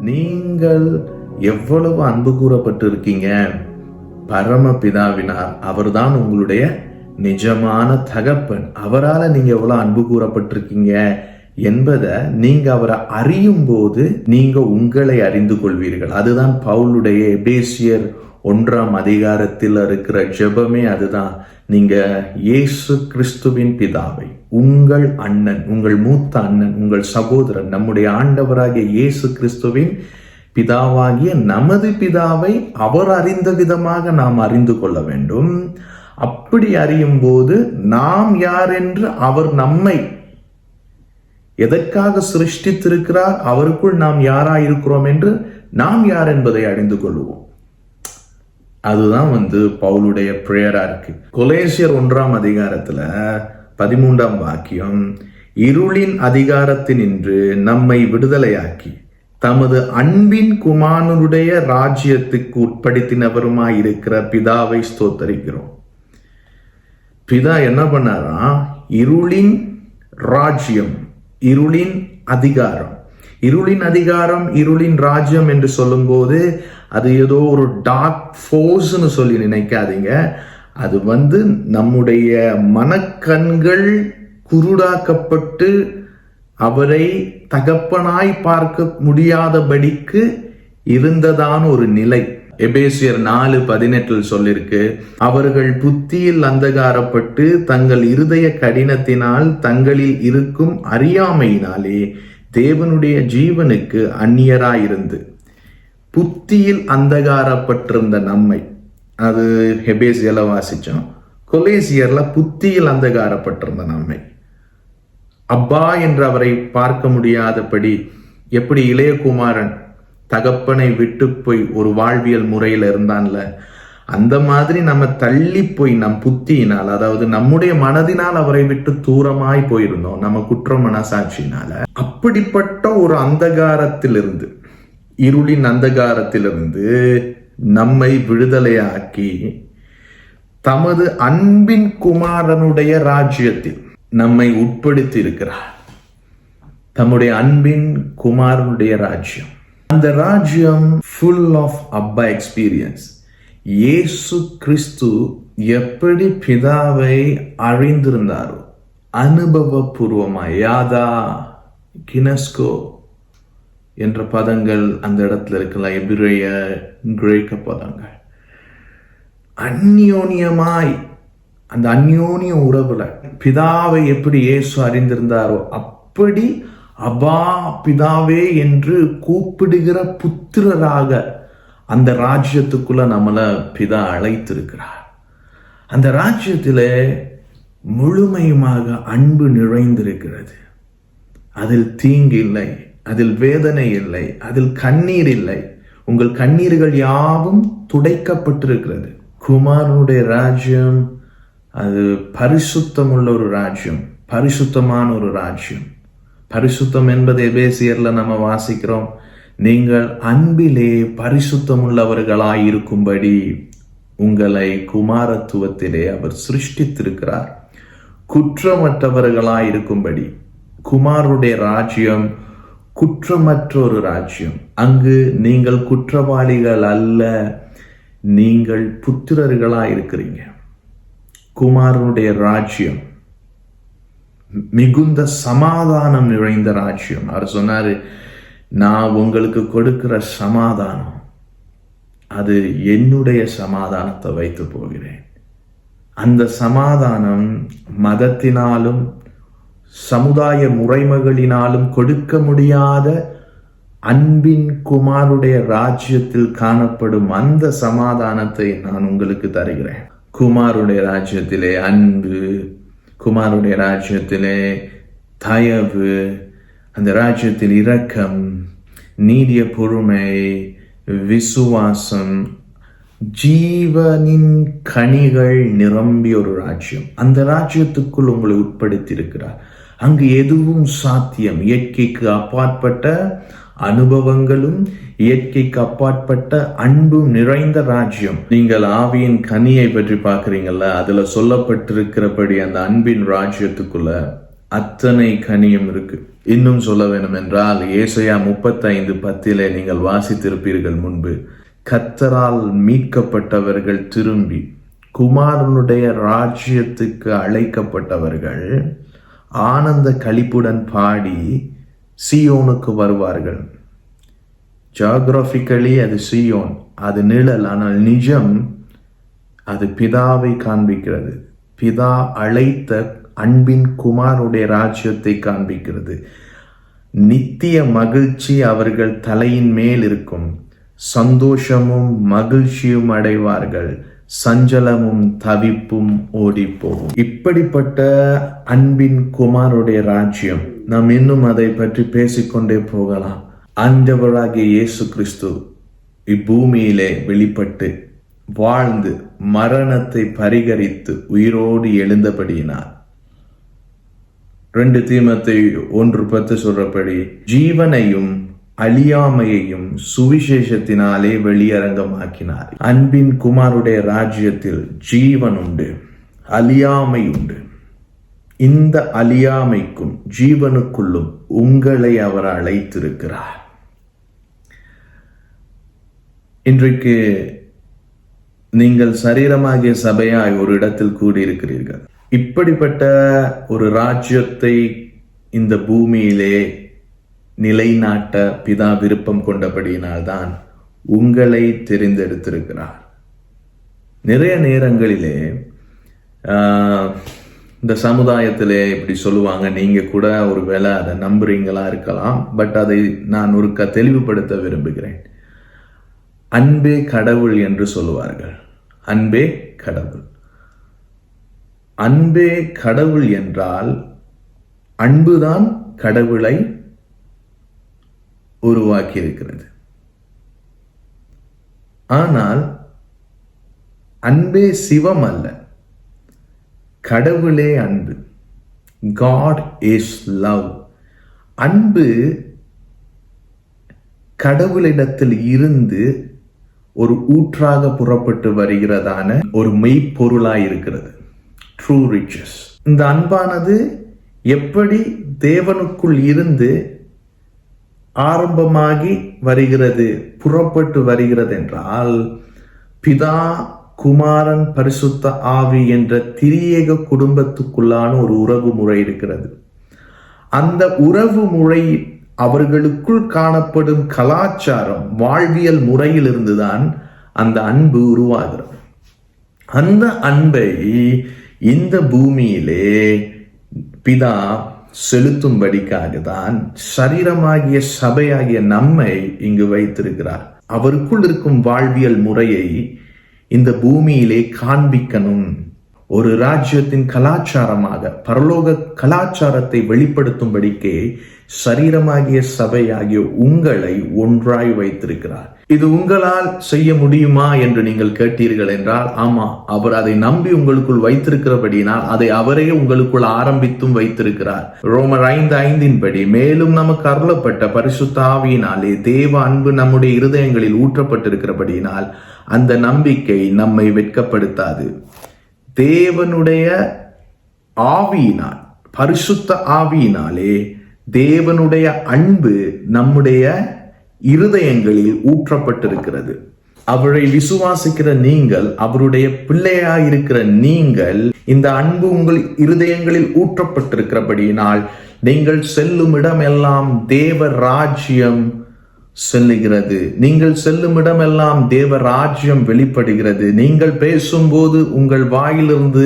நீங்கள் எவ்வளவு அன்பு கூறப்பட்டிருக்கீங்க? பரமபிதாவினார் அவர்தான் உங்களுடைய நிஜமான தகப்பன். அவரால் நீங்க எவ்வளவு அன்பு கூறப்பட்டிருக்கீங்க என்பதை நீங்க அவரை அறியும் போது நீங்க உங்களை அறிந்து கொள்வீர்கள். அதுதான் பவுலுடைய எபேசியர் ஒன்றாம் அதிகாரத்தில் இருக்கிற ஜெபமே அதுதான். நீங்க இயேசு கிறிஸ்துவின் பிதாவை உங்கள் அண்ணன் உங்கள் மூத்த அண்ணன் உங்கள் சகோதரன் நம்முடைய ஆண்டவராகிய இயேசு கிறிஸ்துவின் பிதாவாகிய நமது பிதாவை அவர் அறிந்த விதமாக நாம் அறிந்து கொள்ள வேண்டும். அப்படி அறியும் போது நாம் யார் என்று அவர் நம்மை எதற்காக சிருஷ்டித்திருக்கிறார் அவருக்குள் நாம் யாராயிருக்கிறோம் என்று நாம் யார் என்பதை அறிந்து கொள்வோம். அதுதான் வந்து பவுலுடைய பிரேயரா இருக்கு. கொலேசியர் ஒன்றாம் அதிகாரத்துல பதிமூன்றாம் வாக்கியம் இருளின் அதிகாரத்தினின்று நம்மை விடுதலையாக்கி தமது அன்பின் குமாரனுடைய ராஜ்யத்துக்கு உட்படுத்தினவருமாய் இருக்கிற பிதாவை ஸ்தோத்தரிக்கிறோம். பிதா என்ன பண்ணாரா இருளின் ராஜ்யம் இருளின் அதிகாரம் இருளின் அதிகாரம் இருளின் ராஜ்யம் என்று சொல்லும்போது அது ஏதோ ஒரு டார்க் ஃபோர்ஸ்னு சொல்லி நினைக்காதீங்க. அது வந்து நம்முடைய மனக்கண்கள் குருடாக்கப்பட்டு அவரை தகப்பனாய் பார்க்க முடியாதபடிக்கு இருந்ததான ஒரு நிலை. எபேசியர் நாலு பதினெட்டில் சொல்லிருக்கு அவர்கள் புத்தியில் அந்தகாரப்பட்டு தங்கள் இருதய கடினத்தினால் தங்களில் இருக்கும் அறியாமையினாலே தேவனுடைய ஜீவனுக்கு அந்நியராயிருந்து புத்தியில் அந்தகாரப்பட்டிருந்த நம்மை அது ஹெபேசியில் வாசித்தோம் கொலேசியர்ல புத்தியில் அந்தகாரப்பட்டிருந்த நம்மை. அப்பா என்று அவரை பார்க்க முடியாதபடி எப்படி இளையகுமாரன் தகப்பனை விட்டு போய் ஒரு வாழ்வியல் முறையில இருந்தான்ல அந்த மாதிரி நம்ம தள்ளி போய் நம் புத்தியினால் அதாவது நம்முடைய மனதினால் அவரை விட்டு தூரமாய் போயிருந்தோம் நம்ம குற்ற மனசாட்சியினால. அப்படிப்பட்ட ஒரு அந்தகாரத்திலிருந்து இருளின் அந்தகாரத்திலிருந்து நம்மை விடுதலையாக்கி தமது அன்பின் குமாரனுடைய ராஜ்யத்தில் நம்மை உட்படுத்தி இருக்கிறார் தம்முடைய அன்பின் குமாரனுடைய ராஜ்யம். அந்த ராஜ்யம் ஃபுல் ஆஃப் அப்பா எக்ஸ்பீரியன்ஸ் இயேசு கிறிஸ்து எப்படி பிதாவை அழிந்திருந்தாரோ அனுபவபூர்வமாக யாதா கினஸ்கோ என்ற பதங்கள் அந்த இடத்துல இருக்கலாம். எபிரேய கிரேக்க பதங்கள். அந்யோன்யமாய் அந்த அந்யோன்ய உறவுல பிதாவை எப்படி இயேசு அறிந்திருந்தாரோ அப்படி அபா பிதாவே என்று கூப்பிடுகிற புத்திரராக அந்த ராஜ்யத்துக்குள்ள நம்மளை பிதா அழைத்திருக்கிறார். அந்த ராஜ்யத்தில் முழுமையுமாக அன்பு நிறைந்திருக்கிறது. அதில் தீங்கு இல்லை அதில் வேதனை இல்லை அதில் கண்ணீர் இல்லை. உங்கள் கண்ணீர்கள் யாவும் துடைக்கப்பட்டிருக்கிறது. குமாரனுடைய ராஜ்யம் அது பரிசுத்தமுள்ள ஒரு ராஜ்யம் பரிசுத்தமான ஒரு ராஜ்யம். பரிசுத்தம் என்பது பேசியரில் நம்ம வாசிக்கிறோம். நீங்கள் அன்பிலே பரிசுத்தமுள்ளவர்களாய் இருக்கும்படி உங்களை குமாரத்துவத்திலே அவர் சிருஷ்டித்திருக்கிறார். குற்றமற்றவர்களாய் இருக்கும்படி. குமாருடைய ராஜ்யம் குற்றமற்ற ஒரு ராஜ்யம். அங்கு நீங்கள் குற்றவாளிகள் அல்ல நீங்கள் புத்திரர்களாய் இருக்கிறீங்க. குமாரனுடைய ராஜ்யம் மிகுந்த சமாதானம் நிறைந்த ராஜ்யம். அவர் சொன்னாரு நான் உங்களுக்கு கொடுக்கிற சமாதானம் அது என்னுடைய சமாதானத்தை வைத்து போகிறேன். அந்த சமாதானம் மதத்தினாலும் சமுதாய முறைமைகளினாலும் கொடுக்க முடியாத அன்பின் குமாருடைய ராஜ்யத்தில் காணப்படும் அந்த சமாதானத்தை நான் உங்களுக்கு தருகிறேன். குமாருடைய ராஜ்யத்திலே அன்பு குமாருடைய ராஜ்யத்திலே தயவு அந்த ராஜ்யத்தில் இரக்கம் நீடிய பொறுமை விசுவாசம் ஜீவனின் கனிகள் நிரம்பிய ஒரு ராஜ்யம். அந்த ராஜ்யத்துக்குள் உங்களை உட்படுத்தி இருக்கிறார் அங்கு எதுவும் சாத்தியம். இயற்கைக்கு அப்பாற்பட்ட அனுபவங்களும் இயற்கைக்கு அப்பாற்பட்ட அன்பும் நிறைந்த ராஜ்யம். நீங்கள் ஆவியின் கனியை பற்றி பார்க்குறீங்கல்ல அதில் சொல்லப்பட்டிருக்கிறபடி அந்த அன்பின் ராஜ்யத்துக்குள்ள அத்தனை கனியும் இருக்கு. இன்னும் சொல்ல வேண்டும் என்றால் ஏசையா முப்பத்தைந்து பத்திலே நீங்கள் வாசித்திருப்பீர்கள் முன்பு கத்தரால் மீட்கப்பட்டவர்கள் திரும்பி குமாரனுடைய ராஜ்யத்துக்கு அழைக்கப்பட்டவர்கள் ஆனந்த கழிப்புடன் பாடி சியோனுக்கு வருவார்கள். ஜாகிரபிக்கலி அது சியோன் அது நிழல் ஆனால் நிஜம் அது பிதாவை காண்பிக்கிறது. பிதா அழைத்த அன்பின் குமாருடைய ராஜ்யத்தை காண்பிக்கிறது. நித்திய மகிழ்ச்சி அவர்கள் தலையின் மேல் இருக்கும். சந்தோஷமும் மகிழ்ச்சியும் அடைவார்கள். சஞ்சலமும் தவிப்பும் ஓடிப்போகும். இப்படிப்பட்ட அன்பின் குமாருடைய ராஜ்யம் நாம் இன்னும் அதை பற்றி பேசிக்கொண்டே போகலாம். ஆண்டவராகிய இயேசு கிறிஸ்து இப்பூமியிலே வெளிப்பட்டு வாழ்ந்து மரணத்தை பரிகரித்து உயிரோடு எழுந்தபடியினார் ரெண்டு தீமத்தை ஒன்று பத்து சொல்றபடி ஜீவனையும் அழியாமையையும் சுவிசேஷத்தினாலே வெளியரங்கமாக்கினார். அன்பின் குமாருடைய ராஜ்யத்தில் ஜீவன் உண்டு அழியாமை உண்டு இந்த அழியாமைக்கும் ஜீவனுக்குள்ளும் உங்களை அவர் அழைத்திருக்கிறார். இன்றைக்கு நீங்கள் சரீரமாகிய சபையாய் ஒரு இடத்தில் கூடியிருக்கிறீர்கள். இப்படிப்பட்ட ஒரு ராஜ்யத்தை இந்த பூமியிலே நிலைநாட்ட பிதா விருப்பம் கொண்டபடியினால்தான் உங்களை தெரிந்தெடுத்திருக்கிறார். நிறைய நேரங்களிலே இந்த சமுதாயத்திலே இப்படி சொல்லுவாங்க நீங்கள் கூட ஒரு வேலை அதை நம்புறீங்களா இருக்கலாம் பட் அதை நான் ஒரு க தெளிவுபடுத்த விரும்புகிறேன். அன்பே கடவுள் என்று சொல்லுவார்கள். அன்பே கடவுள். அன்பே கடவுள் என்றால் அன்புதான் கடவுளை உருவாக்கி இருக்கிறது ஆனால் அன்பே சிவம் அல்ல. கடவுளே அன்பு. காட் இஸ் லவ் அன்பு கடவுளிடத்தில் இருந்து ஒரு ஊற்றாக புறப்பட்டு வருகிறதான ஒரு மெய்ப்பொருளாய் இருக்கிறது ட்ரூ ரிச்சஸ் இந்த அன்பானது எப்படி தேவனுக்குள் இருந்து ஆரம்பமாகி வருகிறது புறப்பட்டு வருகிறது என்றால் பிதா குமாரன் பரிசுத்த ஆவி என்ற திரியேக குடும்பத்துக்குள்ளான ஒரு உறவு முறை இருக்கிறது. அந்த உறவு முறை அவர்களுக்குள் காணப்படும் கலாச்சாரம் வாழ்வியல் முறையிலிருந்துதான் அந்த அன்பு உருவாகிறது. அந்த அன்பை இந்த பூமியிலே பிதா செலுத்தும்படிக்காக தான் சரீரமாகிய சபையாகிய நம்மை இங்கு வைத்திருக்கிறார் அவருக்குள் இருக்கும் வாழ்வியல் முறையை இந்த பூமியிலே காண்பிக்கணும் ஒரு ராஜ்யத்தின் கலாச்சாரமாக பரலோக கலாச்சாரத்தை வெளிப்படுத்தும்படிக்கே சரீரமாகிய சபையாகிய உங்களை ஒன்றாய் வைத்திருக்கிறார். இது உங்களால் செய்ய முடியுமா என்று நீங்கள் கேட்டீர்கள் என்றால் ஆமா அவர் அதை நம்பி உங்களுக்குள் வைத்திருக்கிறபடினால் அதை அவரே உங்களுக்குள் ஆரம்பித்தும் வைத்திருக்கிறார். ரோமர் ஐந்து ஐந்தின் படி மேலும் நமக்கு அருளப்பட்ட பரிசுத்தாவியினாலே தேவ அன்பு நம்முடைய இருதயங்களில் ஊற்றப்பட்டிருக்கிறபடியினால் அந்த நம்பிக்கை நம்மை வெட்கப்படுத்தாது. தேவனுடைய ஆவியினால் பரிசுத்த ஆவியினாலே தேவனுடைய அன்பு நம்முடைய இருதயங்களில் ஊற்றப்பட்டிருக்கிறது. அவரை விசுவாசிக்கிற நீங்கள் அவருடைய பிள்ளையாயிருக்கிற நீங்கள் இந்த அன்பு உங்கள் இருதயங்களில் ஊற்றப்பட்டிருக்கிறபடியினால் நீங்கள் செல்லும் இடமெல்லாம் தேவ ராஜ்யம் செல்லுகிறது. நீங்கள் செல்லும் இடமெல்லாம் தேவ ராஜ்யம் வெளிப்படுகிறது. நீங்கள் பேசும்போது உங்கள் வாயிலிருந்து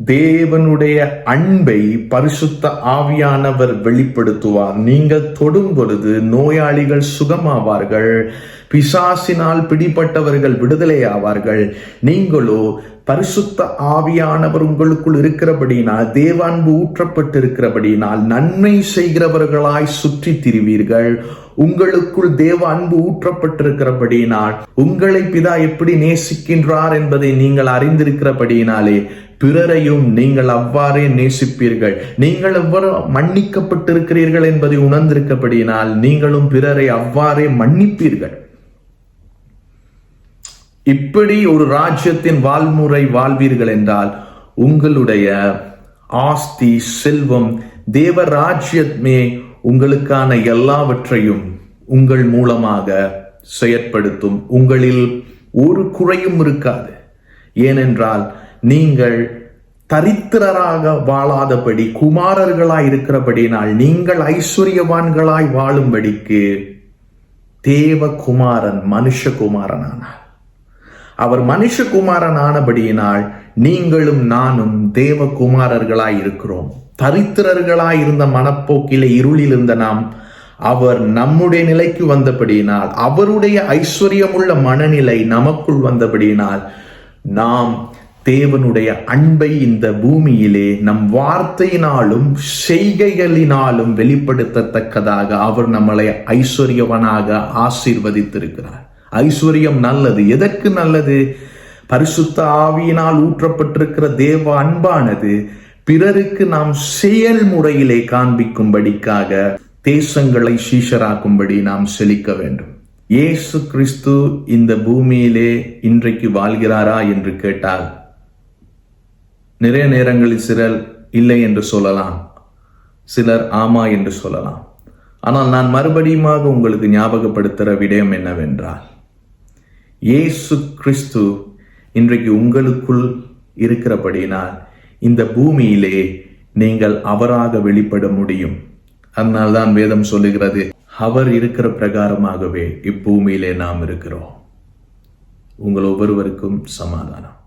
தேவனுடைய அன்பை பரிசுத்த ஆவியானவர் வெளிப்படுத்துவார். நீங்கள் தொடும் பொழுது நோயாளிகள் சுகமாவார்கள். பிசாசினால் பிடிப்பட்டவர்கள் விடுதலை ஆவார்கள் நீங்களோ பரிசுத்த ஆவியானவர் உங்களுக்குள் இருக்கிறபடினால் தேவ அன்பு ஊற்றப்பட்டிருக்கிறபடினால் நன்மை செய்கிறவர்களாய் சுற்றி திரிவீர்கள். உங்களுக்குள் தேவ அன்பு ஊற்றப்பட்டிருக்கிறபடியினால் உங்களை பிதா எப்படி நேசிக்கின்றார் என்பதை நீங்கள் அறிந்திருக்கிறபடியினாலே பிறரையும் நீங்கள் அவ்வாறே நேசிப்பீர்கள். நீங்கள் எவ்வாறு மன்னிக்கப்பட்டிருக்கிறீர்கள் என்பதை உணர்ந்திருக்கபடியினால் நீங்களும் பிறரை அவ்வாறே மன்னிப்பீர்கள். இப்படி ஒரு ராஜ்யத்தின் வாழ்முறை வாழ்வீர்கள் என்றால் உங்களுடைய ஆஸ்தி செல்வம் தேவ ராஜ்யமே உங்களுக்கான எல்லாவற்றையும் உங்கள் மூலமாக செயற்படுத்தும். உங்களில் ஒரு குறையும் இருக்காது. ஏனென்றால் நீங்கள் தரித்திரராக வாழாதபடி குமாரர்களாய் இருக்கிறபடினால் நீங்கள் ஐஸ்வர்யவான்களாய் வாழும்படிக்கு தேவகுமாரன் மனுஷகுமாரனானார். அவர் மனுஷகுமாரன் ஆனபடியினால் நீங்களும் நானும் தேவகுமாரர்களாய் இருக்கிறோம். தரித்திரர்களாய் இருந்த மனப்போக்கிலே இருளில் இருந்த நாம் அவர் நம்முடைய நிலைக்கு வந்தபடியினால் அவருடைய ஐஸ்வர்யமுள்ள மனநிலை நமக்குள் வந்தபடியினால் நாம் தேவனுடைய அன்பை இந்த பூமியிலே நம் வார்த்தையினாலும் செய்கைகளினாலும் வெளிப்படுத்தத்தக்கதாக அவர் நம்மளை ஐஸ்வர்யவனாக ஆசீர்வதித்திருக்கிறார். ஐஸ்வர்யம் நல்லது. எதற்கு நல்லது? பரிசுத்த ஆவியினால் ஊற்றப்பட்டிருக்கிற தேவ அன்பானது பிறருக்கு நாம் செயல்முறையிலே காண்பிக்கும்படிக்காக தேசங்களை சீஷராக்கும்படி நாம் செழிக்க வேண்டும். இயேசு கிறிஸ்து இந்த பூமியிலே இன்றைக்கு வாழ்கிறாரா என்று கேட்டால் நிறைய நேரங்களில் சிலர் இல்லை என்று சொல்லலாம். சிலர் ஆமா என்று சொல்லலாம். ஆனால் நான் மறுபடியுமாக உங்களுக்கு ஞாபகப்படுத்துகிற விடயம் என்னவென்றால் இயேசு கிறிஸ்து இன்றைக்கு உங்களுக்குள் இருக்கிறபடினால் இந்த பூமியிலே நீங்கள் அவராக வெளிப்பட முடியும். அதனால்தான் வேதம் சொல்லுகிறது அவர் இருக்கிற பிரகாரமாகவே இப்பூமியிலே நாம் இருக்கிறோம். உங்கள் ஒவ்வொருவருக்கும் சமாதானம்.